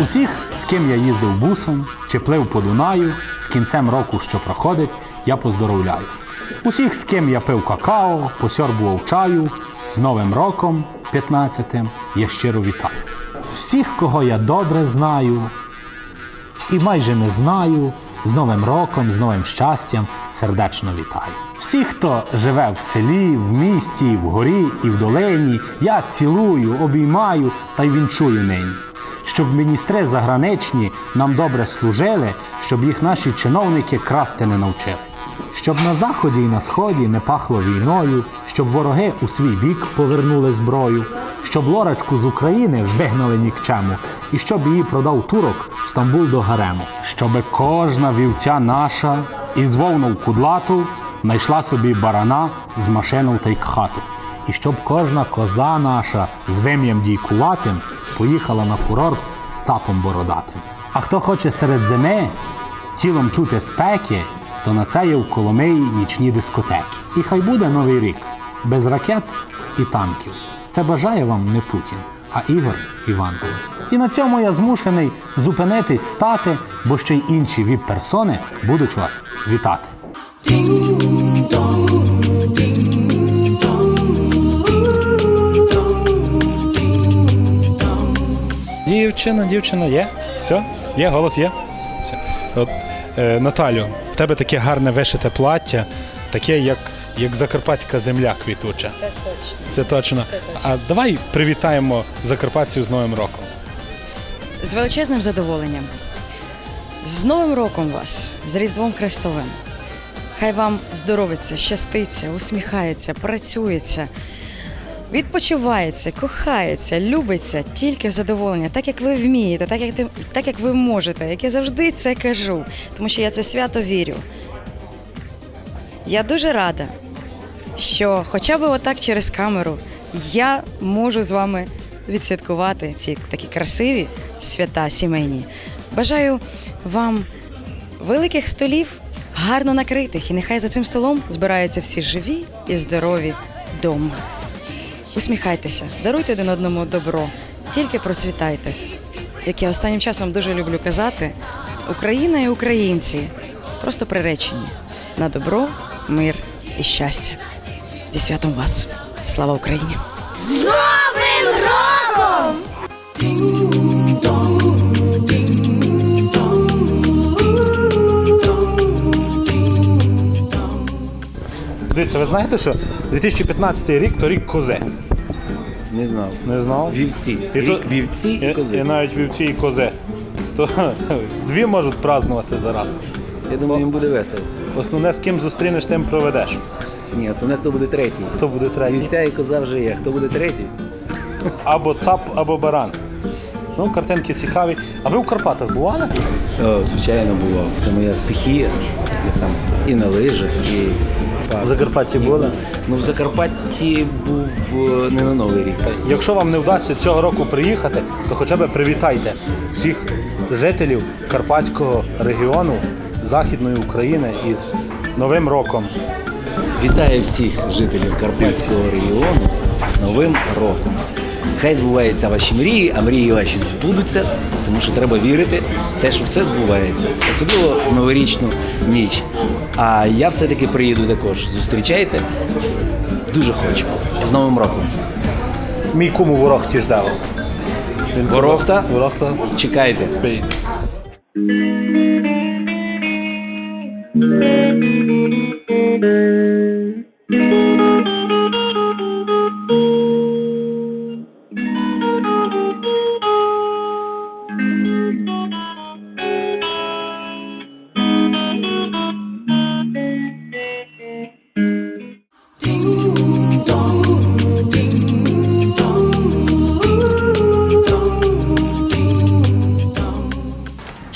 Усіх, з ким я їздив бусом чи плив по Дунаю, з кінцем року, що проходить, я поздоровляю. Усіх, з ким я пив какао, посьорбував чаю, з Новим роком 15-тим я щиро вітаю. Всіх, кого я добре знаю і майже не знаю, з Новим роком, з новим щастям сердечно вітаю. Всіх, хто живе в селі, в місті, в горі і в долині, я цілую, обіймаю та й вінчую нині. Щоб міністри заграничні нам добре служили, щоб їх наші чиновники красти не навчили. Щоб на заході і на сході не пахло війною, щоб вороги у свій бік повернули зброю, щоб лорочку з України вигнали нікчему, і щоб її продав турок в Стамбул до гарему, щоби кожна вівця наша із вовну кудлату знайшла собі барана з машину та й хату. І щоб кожна коза наша з вим'ям дійкуватим поїхала на курорт з цапом бородатим. А хто хоче серед зими тілом чути спеки, то на це є в Коломиї нічні дискотеки. І хай буде новий рік без ракет і танків. Це бажає вам не Путін, а Ігор Іванков. І на цьому я змушений зупинитись, стати, бо ще й інші віп-персони будуть вас вітати. Дівчина, дівчина, є? Все? Є, голос є? Все. От, е, Наталю, в тебе таке гарне вишите плаття, таке, як, як закарпатська земля квітуча. Це точно. Це точно. А давай привітаємо Закарпатцю з Новим роком. З величезним задоволенням. З Новим роком вас, з Різдвом Христовим. Хай вам здоровиться, щаститься, усміхається, працюється, відпочивається, кохається, любиться тільки в задоволення, так як ви вмієте, так як, ти- так як ви можете, як я завжди це кажу, тому що я це свято вірю. Я дуже рада, що хоча б отак через камеру я можу з вами відсвяткувати ці такі красиві свята сімейні. Бажаю вам великих столів, гарно накритих, і нехай за цим столом збираються всі живі і здорові вдома. Усміхайтеся, даруйте один одному добро, тільки процвітайте. Як я останнім часом дуже люблю казати, Україна і українці просто приречені на добро, мир і щастя. Зі святом вас! Слава Україні! Дивіться, ви знаєте, що 2015 рік то рік кози. Не знав. Не знав? Вівці. І Рік то- вівці і, І, кози. і навіть вівці і кози. То дві можуть празнувати зараз. Я думаю, їм буде весело. Основне, з ким зустрінеш, тим проведеш. Ні, основне, хто буде третій. Хто буде третій? Вівця і коза вже є. Хто буде третій? Або цап, або баран. Ну, картинки цікаві. А ви в Карпатах бували? О, звичайно, бував. Це моя стихія. Я там і на лижах, і В Закарпатті були? Ну, в Закарпатті був е, не на Новий рік. Якщо вам не вдасться цього року приїхати, то хоча б привітайте всіх жителів Карпатського регіону Західної України із Новим роком. Вітаю всіх жителів Карпатського регіону з Новим роком. Хай збуваються ваші мрії, а мрії ваші збудуться, тому що треба вірити в те, що все збувається, особливо в новорічну ніч. А я все-таки приїду також. Зустрічайте. Дуже хочу. З Новим роком. Мій кому ворог ті вас. Він Ворохта? Ворохта. Чекайте. Приїдь.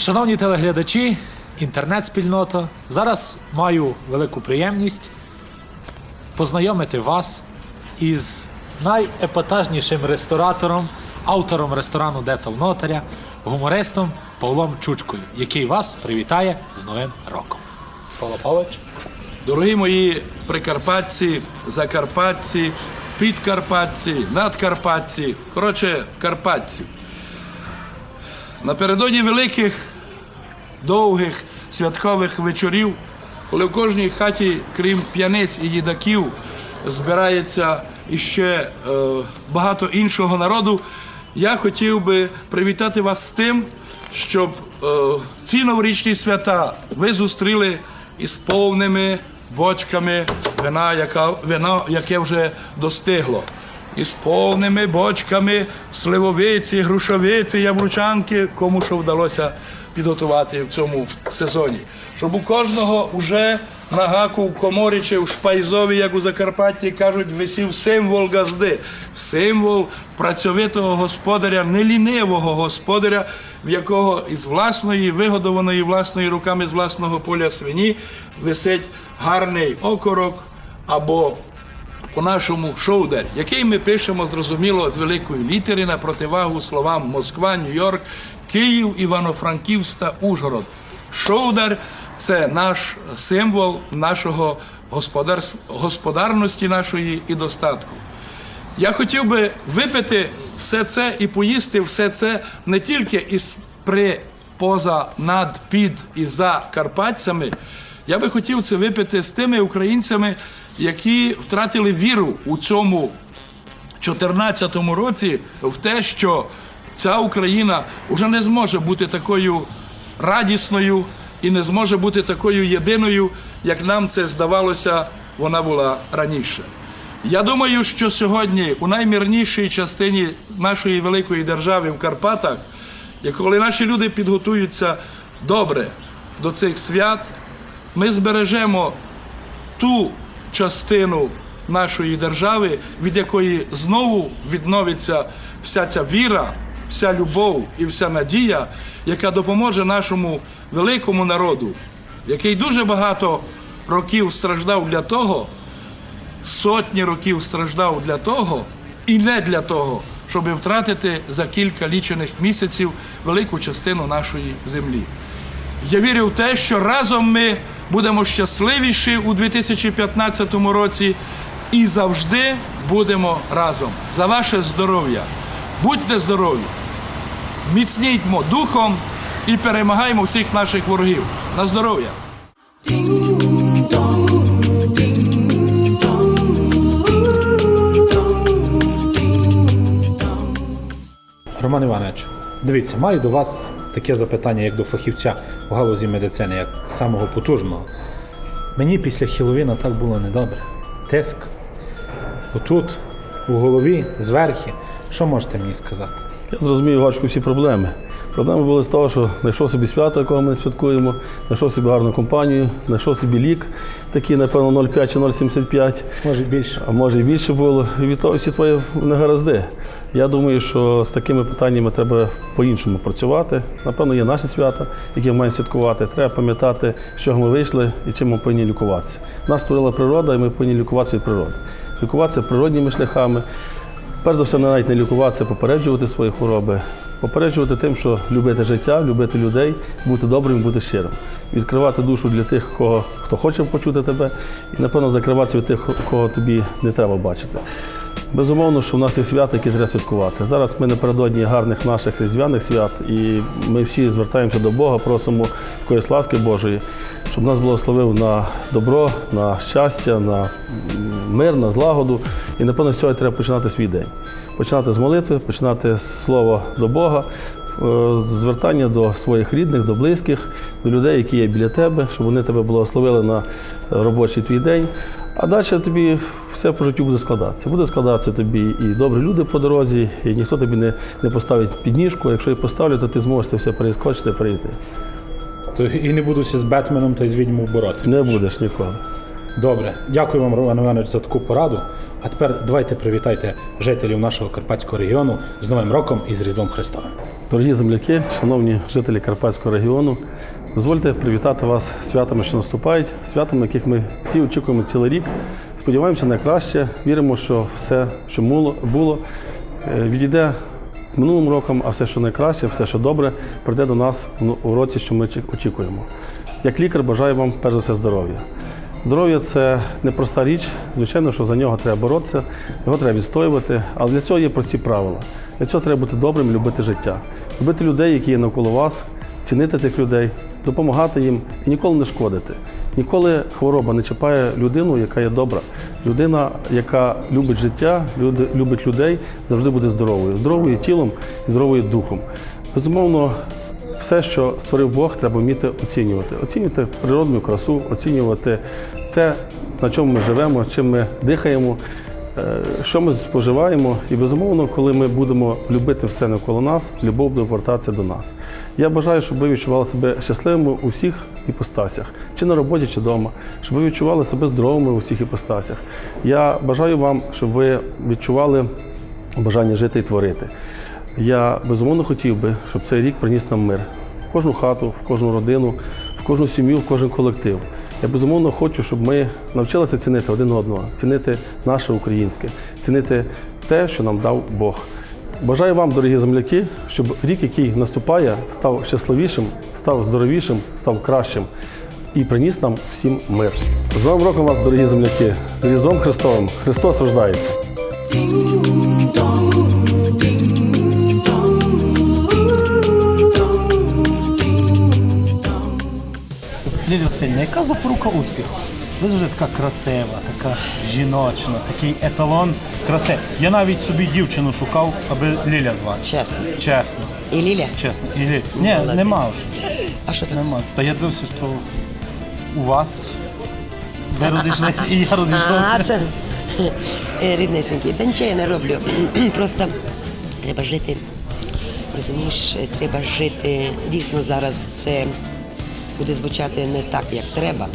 Шановні телеглядачі, інтернет-спільнота, зараз маю велику приємність познайомити вас із найепатажнішим ресторатором, автором ресторану Деца в Нотаря, гумористом Павлом Чучкою, який вас привітає з Новим роком. Павло Павлович. Дорогі мої прикарпатці, закарпатці, підкарпатці, надкарпатці, коротше, карпатці. Напередодні великих, довгих святкових вечорів, коли в кожній хаті, крім п'яниць і їдаків, збирається іще е, багато іншого народу, я хотів би привітати вас з тим, щоб е, ці новорічні свята ви зустріли із повними бочками вина, яка, вина, яке вже достигло. Із повними бочками сливовиці, грушовиці, яблучанки, кому що вдалося підготувати в цьому сезоні. Щоб у кожного вже на гаку в коморі чи в шпайзові, як у Закарпатті кажуть, висів символ газди, символ працьовитого господаря, нелінивого господаря, в якого із власної, вигодованої власної руками з власного поля свині висить гарний окорок або по-нашому шоудер, який ми пишемо зрозуміло з великої літери на противагу словам Москва, Нью-Йорк, Київ, Івано-Франківськ та Ужгород. Шоудар це наш символ нашого господарс- господарності нашої і достатку. Я хотів би випити все це і поїсти все це не тільки із при, поза, над, під і за карпатцями. Я би хотів це випити з тими українцями, які втратили віру у цьому 2014 році в те, що ця Україна вже не зможе бути такою радісною і не зможе бути такою єдиною, як нам це здавалося, вона була раніше. Я думаю, що сьогодні у наймірнішій частині нашої великої держави в Карпатах, коли наші люди підготуються добре до цих свят, ми збережемо ту частину нашої держави, від якої знову відновиться вся ця віра, вся любов і вся надія, яка допоможе нашому великому народу, який дуже багато років страждав для того, сотні років страждав для того і не для того, щоб втратити за кілька лічених місяців велику частину нашої землі. Я вірю в те, що разом ми будемо щасливіші у 2015 році і завжди будемо разом. За ваше здоров'я. Будьте здорові, міцнітьмо духом і перемагаймо всіх наших ворогів. На здоров'я! Роман Іванович, дивіться, маю до вас таке запитання, як до фахівця в галузі медицини, як самого потужного. Мені після Хіловіна так було недобре. Тиск. Отут, у голові, зверхи. Що можете мені сказати? Я зрозумію важко всі проблеми. Проблеми були з того, що знайшов собі свято, якого ми святкуємо, знайшов собі гарну компанію, знайшов собі лік, такий, напевно, 0,5 чи 0,75, Може більше. а може і більше було. І від того всі твої негаразди. Я думаю, що з такими питаннями треба по-іншому працювати. Напевно, є наші свята, які ми маємо святкувати. Треба пам'ятати, з чого ми вийшли і чим ми повинні лікуватися. Нас створила природа, і ми повинні лікуватися від природи. Лікуватися природніми шляхами. Перш за все, навіть не лікуватися, попереджувати свої хвороби, попереджувати тим, що любити життя, любити людей, бути добрим, бути щирим. Відкривати душу для тих, кого, хто хоче почути тебе, і, напевно, закриватися від тих, кого тобі не треба бачити. Безумовно, що в нас є свята, які треба святкувати. Зараз ми напередодні гарних наших різдвяних свят, і ми всі звертаємося до Бога, просимо якоїсь ласки Божої, щоб нас благословив на добро, на щастя, на мир, на злагоду. І напевно з цього треба починати свій день. Починати з молитви, починати з слова до Бога, е, звертання до своїх рідних, до близьких, до людей, які є біля тебе, щоб вони тебе благословили на робочий твій день. А далі тобі все по життю буде складатися. Буде складатися тобі і добрі люди по дорозі, і ніхто тобі не, не поставить підніжку. Якщо і поставлю, то ти зможеш це все перескочити, перейти. То і не будуся з Бетменом та з відьмою боротися. Не будеш ніколи. Добре, дякую вам, Роман Іванович, за таку пораду. А тепер давайте привітайте жителів нашого Карпатського регіону з Новим роком і з Різдвом Христовим. Дорогі земляки, шановні жителі Карпатського регіону, дозвольте привітати вас святами, що наступають, святами, яких ми всі очікуємо цілий рік. сподіваємося на краще, віримо, що все, що було, е, відійде з минулим роком, а все, що найкраще, все, що добре, прийде до нас у році, що ми очікуємо. Як лікар бажаю вам перш за все здоров'я. Здоров'я це непроста річ. Звичайно, що за нього треба боротися, його треба відстоювати, але для цього є прості правила. Для цього треба бути добрим, любити життя, любити людей, які є навколо вас, цінити цих людей, допомагати їм і ніколи не шкодити. Ніколи хвороба не чіпає людину, яка є добра. Людина, яка любить життя, люди- любить людей, завжди буде здоровою. Здоровою тілом і здоровою духом. Безумовно, все, що створив Бог, треба вміти оцінювати. Оцінювати природну красу, оцінювати те, на чому ми живемо, чим ми дихаємо, е, що ми споживаємо. І безумовно, коли ми будемо любити все навколо нас, любов буде повертатися до нас. Я бажаю, щоб ви відчували себе щасливими у всіх іпостасях, чи на роботі, чи вдома, щоб ви відчували себе здоровими у всіх іпостасях. Я бажаю вам, щоб ви відчували бажання жити і творити. Я безумовно хотів би, щоб цей рік приніс нам мир в кожну хату, в кожну родину, в кожну сім'ю, в кожен колектив. Я безумовно хочу, щоб ми навчилися цінити один одного, цінити наше українське, цінити те, що нам дав Бог. Бажаю вам, дорогі земляки, щоб рік, який наступає, став щасливішим, став здоровішим, став кращим і приніс нам всім мир. З Новим роком вас, дорогі земляки, з Різдвом Христовим! Христос рождається! Лілія Васильівна, яка запорука успіху? Ви завжди така красива, така жіночна, такий еталон краси. Я навіть собі дівчину шукав, аби Ліля звати. Чесно. Чесно, І Ліля? чесно. І Лі... Ні, нема вже. А що там? Нема. Та я дивився, що у вас ви розійшлися і я розійшовся. А, це е, ріднесенький. Та нічого я не роблю. Просто треба жити. Розумієш, треба жити. Дійсно, зараз це буде звучати не так, як треба.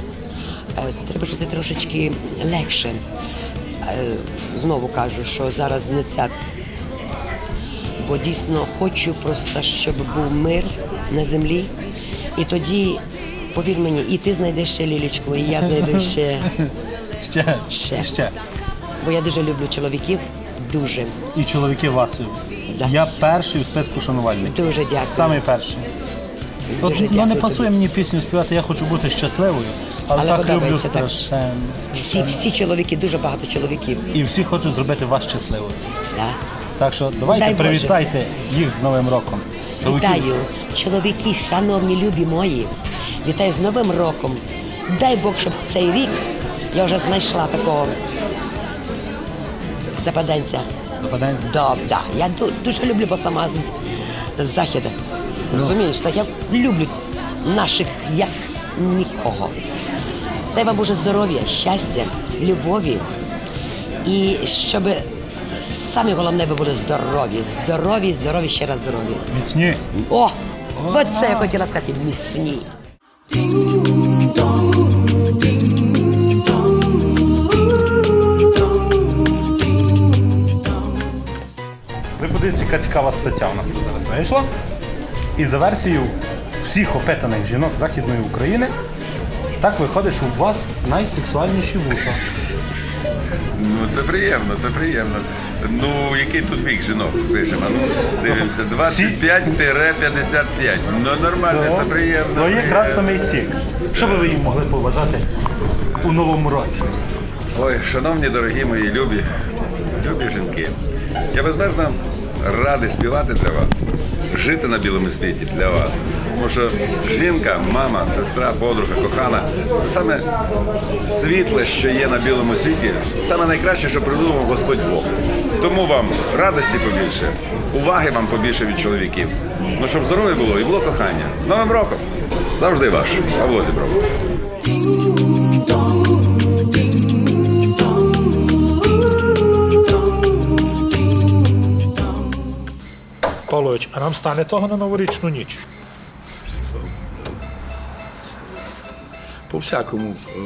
Е, Треба жити трошечки легше. Е, Знову кажу, що зараз не ця. Бо дійсно хочу просто, щоб був мир на землі. І тоді, повір мені, і ти знайдеш ще лілічку, і я знайду ще. Ще, Ще. ще. Бо я дуже люблю чоловіків. Дуже. І чоловіки вас люблять. Да. Я перший у списку шанувальників. Дуже дякую. Самий перший. От, ну не пасує мені пісню співати, я хочу бути щасливою, але, Але так люблю так. страшенно. Всі, всі чоловіки, дуже багато чоловіків. І всі хочуть зробити вас щасливою. Да. Так що давайте Дай Боже. привітайте їх з Новим роком. Чоловіків. Вітаю, чоловіки, шановні, любі мої. Вітаю з Новим роком. Дай Бог, щоб цей рік я вже знайшла такого западенця. Западенці. Да, да. Я дуже люблю, бо сама з, з Західа. Розумієш, так я люблю наших як нікого. Дай вам Боже здоров'я, щастя, любові. І щоб саме головне ви були здорові. Здорові, здорові, ще раз здорові. Міцні. О! Оце я хотіла сказати міцні. Ви подивіться, яка цікава стаття у нас тут зараз вийшла. І за версією всіх опитаних жінок Західної України, так виходить, що у вас найсексуальніші вуса. Ну це приємно, це приємно. Ну, який тут вік жінок пишемо? Ну, дивимося, 25-55. Ну нормально, це приємно. То якраз самий сік. Що би ви їм могли побажати у новому році? Ой, шановні дорогі мої любі, любі жінки. Я безмежно радий співати для вас, жити на білому світі для вас. Тому що жінка, мама, сестра, подруга, кохана це саме світле, що є на білому світі, саме найкраще, що придумав Господь Бог. Тому вам радості побільше, уваги вам побільше від чоловіків. Ну щоб здоров'я було і було кохання. Новим роком! Завжди ваш Павло Зібров. Павлович, а нам стане того на новорічну ніч. по-всякому е,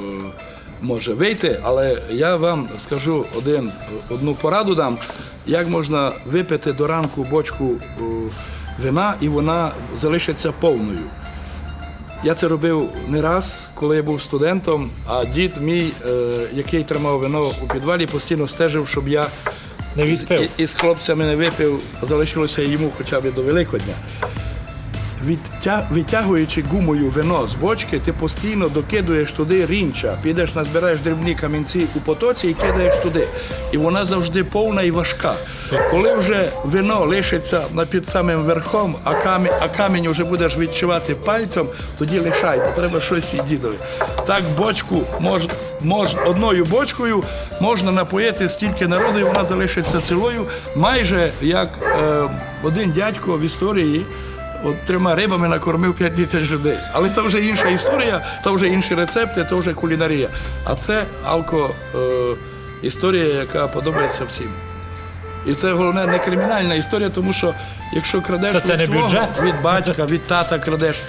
може вийти, але я вам скажу один, одну пораду дам, як можна випити до ранку бочку е, вина і вона залишиться повною. Я це робив не раз, коли я був студентом, а дід мій, е, який тримав вино у підвалі, постійно стежив, щоб я Не відпив. і, і з хлопцями не випив, залишилося йому хоча б до Великодня. Відтя... Витягуючи гумою вино з бочки, ти постійно докидуєш туди рінча, підеш, назбираєш дрібні камінці у потоці і кидаєш туди. І вона завжди повна і важка. Коли вже вино лишиться на під самим верхом, а камінь, а камінь вже будеш відчувати пальцем, тоді лишай, треба щось і дідові. Так бочку мож, мож, одною бочкою можна напоїти стільки народу, і вона залишиться цілою, майже як е, один дядько в історії. От трьома рибами накормив 5 тисяч людей. Але то вже інша історія, то вже інші рецепти, то вже кулінарія. А це алко е, історія, яка подобається всім. І це головне не кримінальна історія, тому що якщо крадеш Це- це від свого, бюджет? від батька, від тата крадеш,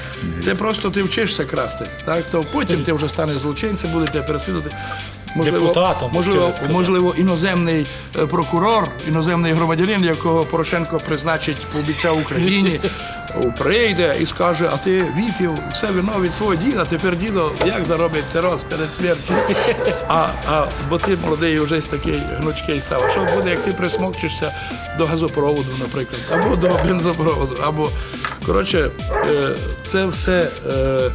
це просто ти вчишся красти. Так? То потім ти вже станеш злочинцем, будете переслідувати. Можливо, Депутатом, можливо, можливо, іноземний е, прокурор, іноземний громадянин, якого Порошенко призначить, пообіцяв Україні, прийде і скаже: а ти випів все вино від свого діда, тепер дідо як заробить цироз перед смертю? А, а бо ти молодий вже такий гнучкий став. А Що буде, як ти присмокчишся до газопроводу, наприклад, або до бензопроводу, або коротше, е, це все е,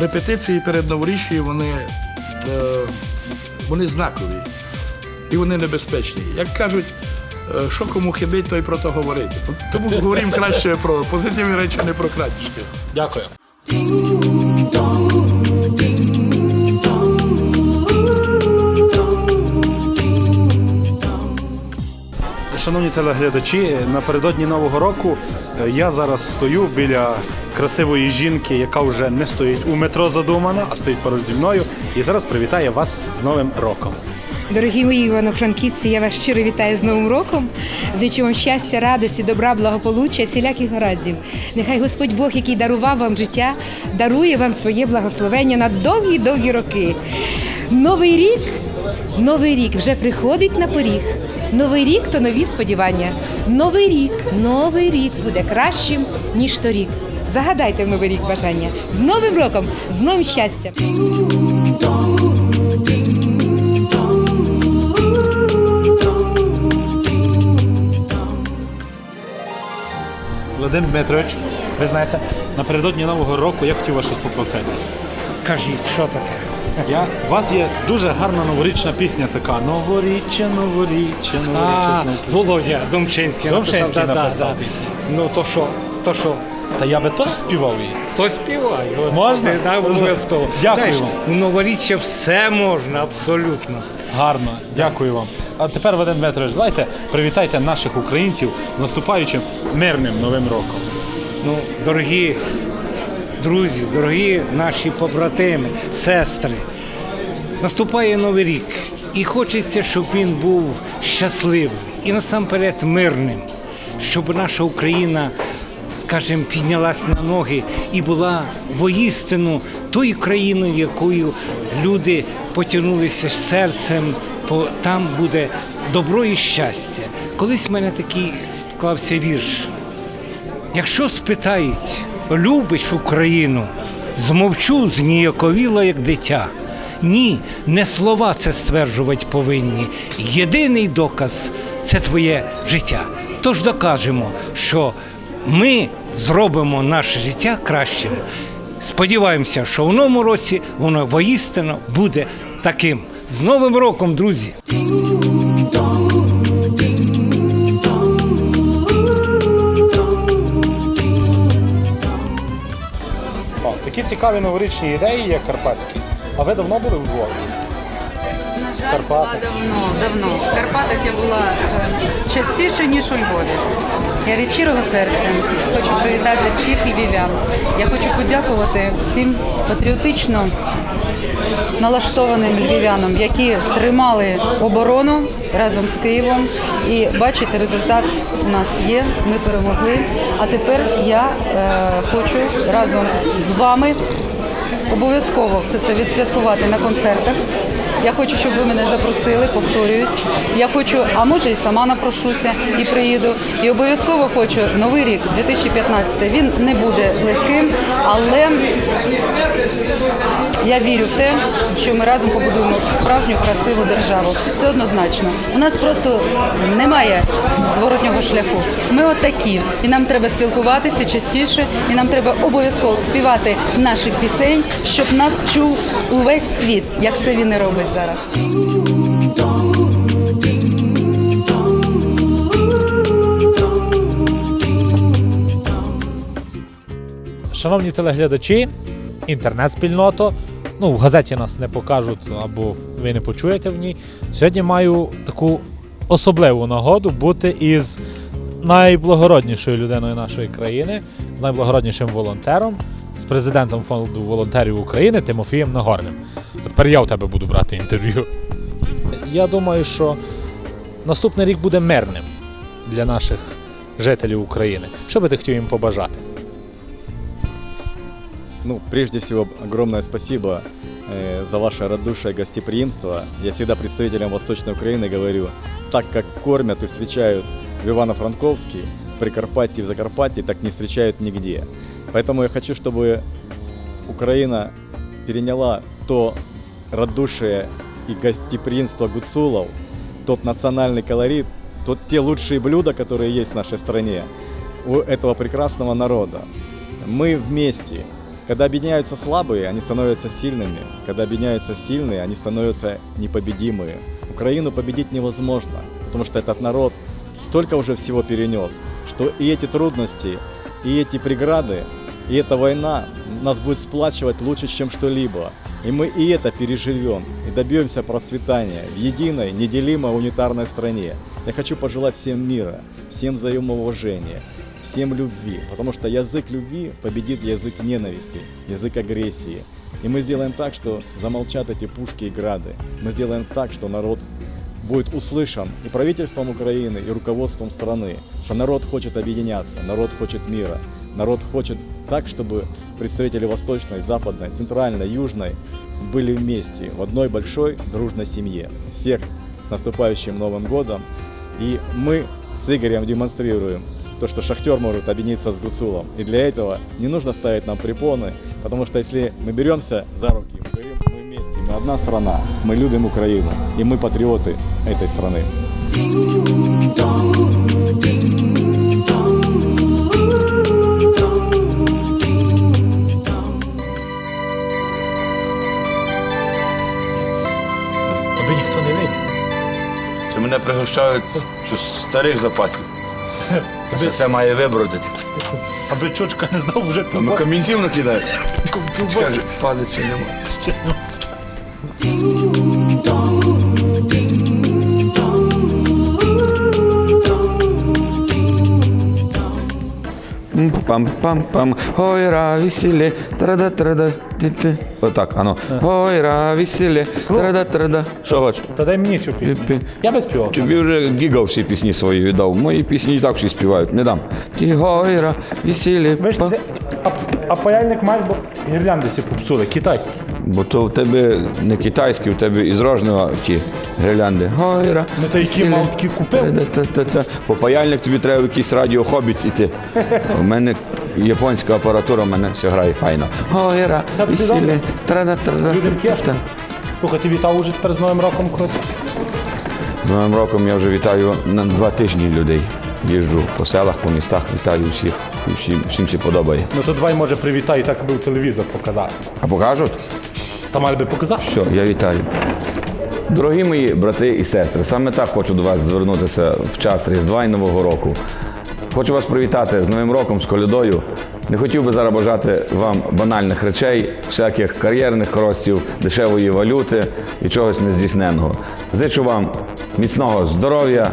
репетиції перед новоріччю, вони. е, вони знакові і вони небезпечні. Як кажуть, що кому хибить, той про то говорить. Тому говоримо краще про позитивні речі, а не про крадіжки. Дякую. Шановні телеглядачі, напередодні Нового року е, я зараз стою біля красивої жінки, яка вже не стоїть у метро задумана, а стоїть поруч зі мною. І зараз привітає вас з Новим роком. Дорогі мої івано-франківці, я вас щиро вітаю з Новим роком. Зичу вам щастя, радості, добра, благополуччя, всіляких гараздів. Нехай Господь Бог, який дарував вам життя, дарує вам своє благословення на довгі-довгі роки. Новий рік, новий рік вже приходить на поріг. Новий рік то нові сподівання. Новий рік, новий рік буде кращим, ніж торік. Загадайте в новий рік бажання. З Новим роком, з новим щастям! Владимир Дмитрович, ви знаєте, напередодні Нового року я хотів вас щось попросити. Кажіть, що таке? Я, у вас є дуже гарна новорічна пісня така. Новоріччя, новоріччя, А, новоріччя. Володя Домчинський, Домчинський написав. Да, написав да, да. пісню. Ну то що, то що? Та я би теж співав її. То співай, господи, Можна? Да, обов'язково. Дякую Знаєш, вам. у новоріччя все можна, абсолютно. Гарно, дякую вам. А тепер, Вадим Дмитрович, давайте привітайте наших українців з наступаючим мирним новим роком. Ну, дорогі друзі, дорогі наші побратими, сестри, наступає новий рік. І хочеться, щоб він був щасливим і насамперед мирним, щоб наша Україна, скажімо, піднялась на ноги і була воістину тою країною, якою люди потягнулися серцем, бо там буде добро і щастя. Колись в мене такий склався вірш. Якщо спитають, любиш Україну, змовчу зніяковіло, як дитя. Ні, не слова це стверджувати повинні. Єдиний доказ це твоє життя. Тож докажемо, що ми зробимо наше життя кращим. Сподіваємося, що в новому році воно воістину буде таким. З Новим роком, друзі! О, такі цікаві новорічні ідеї, як карпатські. А ви давно були у Львові? На жаль, Карпати. була давно, давно. В Карпатах я була е, частіше, ніж у Львові. Я від щирого серця хочу привітати всіх львів'ян. Я хочу подякувати всім патріотично налаштованим львів'янам, які тримали оборону разом з Києвом. І бачите, результат у нас є. Ми перемогли. А тепер я е, хочу разом з вами обов'язково все це відсвяткувати на концертах. Я хочу, щоб ви мене запросили, повторююсь. Я хочу, а може і сама напрошуся і приїду. І обов'язково хочу новий рік, 2015. Він не буде легким, але я вірю в те, що ми разом побудуємо справжню красиву державу. Це однозначно. У нас просто немає зворотнього шляху. Ми отакі, і нам треба спілкуватися частіше, і нам треба обов'язково співати наших пісень, щоб нас чув увесь світ, як це він і робить зараз. Шановні телеглядачі, інтернет-спільното. Ну, в газеті нас не покажуть або ви не почуєте в ній. Сьогодні маю таку особливу нагоду бути із найблагороднішою людиною нашої країни, з найблагороднішим волонтером, з президентом фонду волонтерів України Тимофієм Нагорним. Тепер я у тебе буду брати інтерв'ю. Я думаю, що наступний рік буде мирним для наших жителів України. Що би ти хотів їм побажати? Ну, прежде всего, огромное спасибо э, за ваше радушие и гостеприимство. Я всегда представителям Восточной Украины говорю, так как кормят и встречают в Ивано-Франковске, в Прикарпатье, в Закарпатье, так не встречают нигде. Поэтому я хочу, чтобы Украина переняла то радушие и гостеприимство гуцулов, тот национальный колорит, тот, те лучшие блюда, которые есть в нашей стране у этого прекрасного народа. Мы вместе. Когда объединяются слабые, они становятся сильными. Когда объединяются сильные, они становятся непобедимые. Украину победить невозможно, потому что этот народ столько уже всего перенес, что и эти трудности, и эти преграды, и эта война нас будет сплачивать лучше, чем что-либо. И мы и это переживем, и добьемся процветания в единой, неделимой унитарной стране. Я хочу пожелать всем мира, всем взаимоуважения, всем любви, потому что язык любви победит язык ненависти, язык агрессии. И мы сделаем так, что замолчат эти пушки и грады. Мы сделаем так, что народ будет услышан и правительством Украины, и руководством страны, что народ хочет объединяться, народ хочет мира, народ хочет так, чтобы представители Восточной, Западной, Центральной, Южной были вместе в одной большой дружной семье. Всех с наступающим Новым годом. И мы с Игорем демонстрируем то, что Шахтер может объединиться с Гусулом. И для этого не нужно ставить нам препоны, потому что если мы беремся за руки, мы вместе, мы одна страна, мы любим Украину, и мы патриоты этой страны. Тобі мене пригощають що з старих запасів. Це все має вибродити. Аби чучка не знав вже Ну, камінців накидають. Каже, палиці нема. Пам-пам-пам, гойра, весілля, трада трада ти Отак, ано. Гойра, весілля, трада трада Що хочеш? Та дай мені цю пісню. Я би співав. Тобі вже гігав всі пісні свої віддав. Мої пісні і так всі співають, не дам. Ті гойра, весілля, Ви ж а, а паяльник маєш, бо гірлянди всі попсули, китайські. Бо то в тебе не китайські, в тебе із Рожнева ті гірлянди. Гойра. Ну то які весілля, мав купив. Та-та-та-та. По паяльник тобі треба якийсь радіо хобіт іти. У мене японська апаратура, у мене все грає файно. Гойра, Та ти весілля, добре? трада трада Людям п'єш? Слухай, ти вітав уже тепер з Новим роком когось? З Новим роком я вже вітаю на два тижні людей. Їжджу по селах, по містах, вітаю всіх. І всім, всім всі подобає. Ну то давай, може, привітай, так би телевізор показати. А покажуть? Та мали би показати. Все, я вітаю. Дорогі мої брати і сестри, саме так хочу до вас звернутися в час Різдва і Нового року. Хочу вас привітати з Новим роком, з колядою. Не хотів би зараз бажати вам банальних речей, всяких кар'єрних ростів, дешевої валюти і чогось нездійсненого. Зичу вам міцного здоров'я,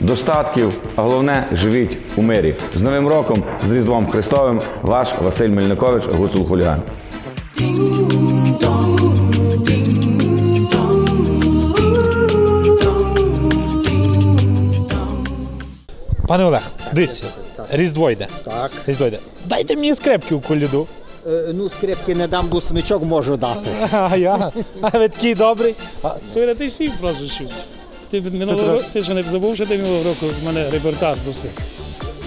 достатків, а головне живіть у мирі. З Новим роком, з Різдвом Христовим, ваш Василь Мельникович, Гуцул Хуліган. Пане Олег, дивіться, Різдво йде. Так. Різдво йде. Дайте мені скрепки у коляду. Ну, скрипки не дам, бо смичок можу дати. А я? А ви такий добрий? А, це ти всім просто чув. Ти від минулого року, ти ж не забув, що ти минулого року в мене репортаж просив.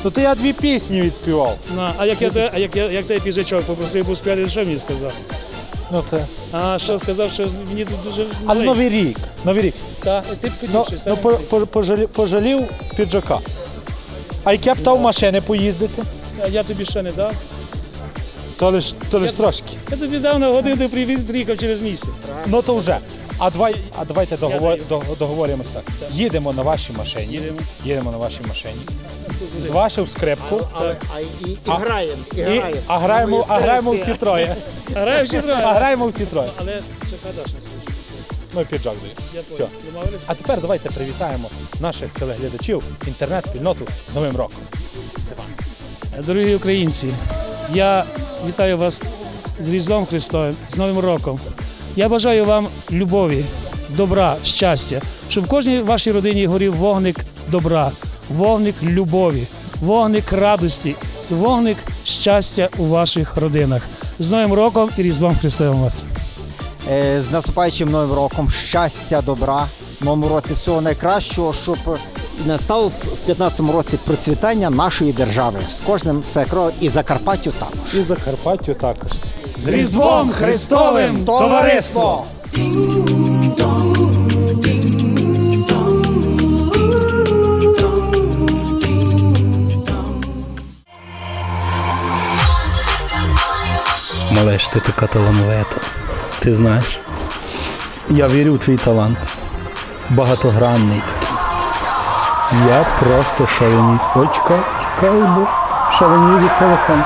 Ну то я дві пісні відспівав. Ну, а як я те, а як я як той піжачок попросив поспіти, що мені сказав? Ну те. А що сказав, що мені тут дуже Але новий рік. Новий рік. Та, ти Ну, підійшов, ну по, по, пожалів, пожалів піджака. А яке б там машини поїздити, А я тобі що не дав? то лиш, то лиш трошки. Я тобі дав на годину привіз, приїхав через місяць. Ну то вже. А, давай, а давайте договор, до- договоримось так. Їдемо на вашій машині. Їдемо. Їдемо на вашій машині. З вашою скрипку. Але, а, і, і А- граємо, і І, граємо. а граємо, а граємо всі троє. А граємо всі троє? Граємо всі троє. Але не скажу. Ну і піджак дає. Я Все. А тепер давайте привітаємо наших телеглядачів, інтернет-спільноту з Новим роком. Дорогі українці, я вітаю вас з Різдвом Христовим, з Новим роком. Я бажаю вам любові, добра, щастя, щоб в кожній вашій родині горів вогник добра, вогник любові, вогник радості, вогник щастя у ваших родинах. З Новим роком і Різдвом Христовим вас! Е, З наступаючим новим роком, щастя, добра, в новому році всього найкращого, щоб настав в 15-му році процвітання нашої держави. З кожним все кро і Закарпаттю також. І Закарпаттю також. З Різдвом Христовим, товариство! Малеш, ти така талановита. Ти знаєш, я вірю в твій талант. Багатогранний. Я просто шаленій. Ой, чекай, чекай, бо шаленій від телефону.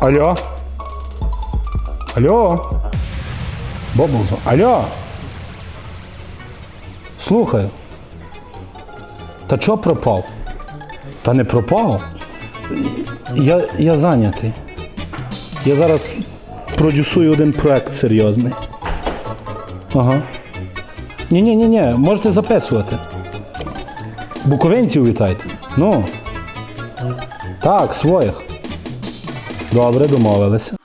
Алло? Алло? Бобу, алло? Слухай. Та чого пропав? Та не пропав. Я, я зайнятий. Я зараз продюсую один проект серйозний. Ага. Ні-ні, ні, ні, можете записувати. Буковинців вітайте. Ну. Так, своїх. Добре, домовилися.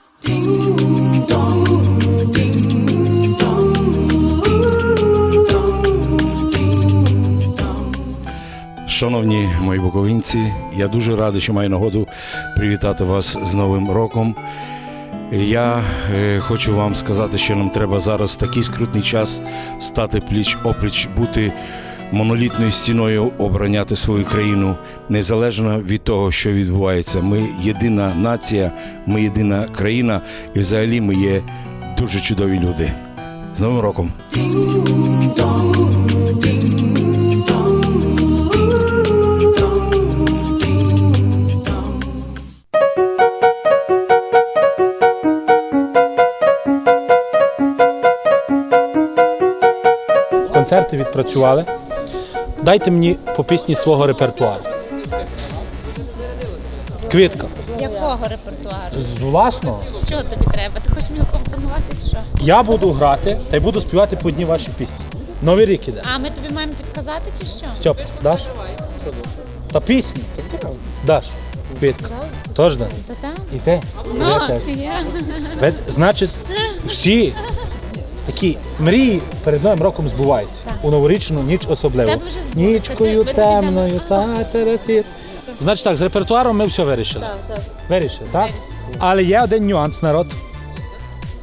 Шановні мої буковинці, я дуже радий, що маю нагоду привітати вас з Новим роком. Я е, хочу вам сказати, що нам треба зараз в такий скрутний час стати пліч опліч, бути монолітною стіною, обороняти свою країну незалежно від того, що відбувається. Ми єдина нація, ми єдина країна, і взагалі ми є дуже чудові люди. З Новим роком! Концерти відпрацювали. Дайте мені по пісні свого репертуару. Квітка. Якого репертуару? З власного. Що тобі треба? Ти хочеш мені компонувати чи що? Я буду грати та й буду співати по одній вашій пісні. Новий рік іде. А ми тобі маємо підказати чи що? Стьоп, даш? Та пісню. Даш. Квітка. Тож да? То там? І ти? І я теж. Ну, я. Ви- Значить, всі такі мрії перед Новим роком збуваються. У новорічну ніч особливо. Тебе вже збулися. Нічкою Ти- ви тобі темною, та. Значить так, з репертуаром ми все вирішили. Так, так. Вирішили, так? Але є один нюанс, народ.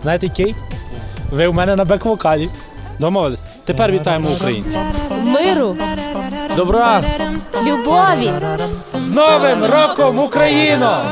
Знаєте який? Ви у мене на бек-вокалі. Домовились. Тепер вітаємо українців. Миру, Добра! любові. З Новим роком, Україно!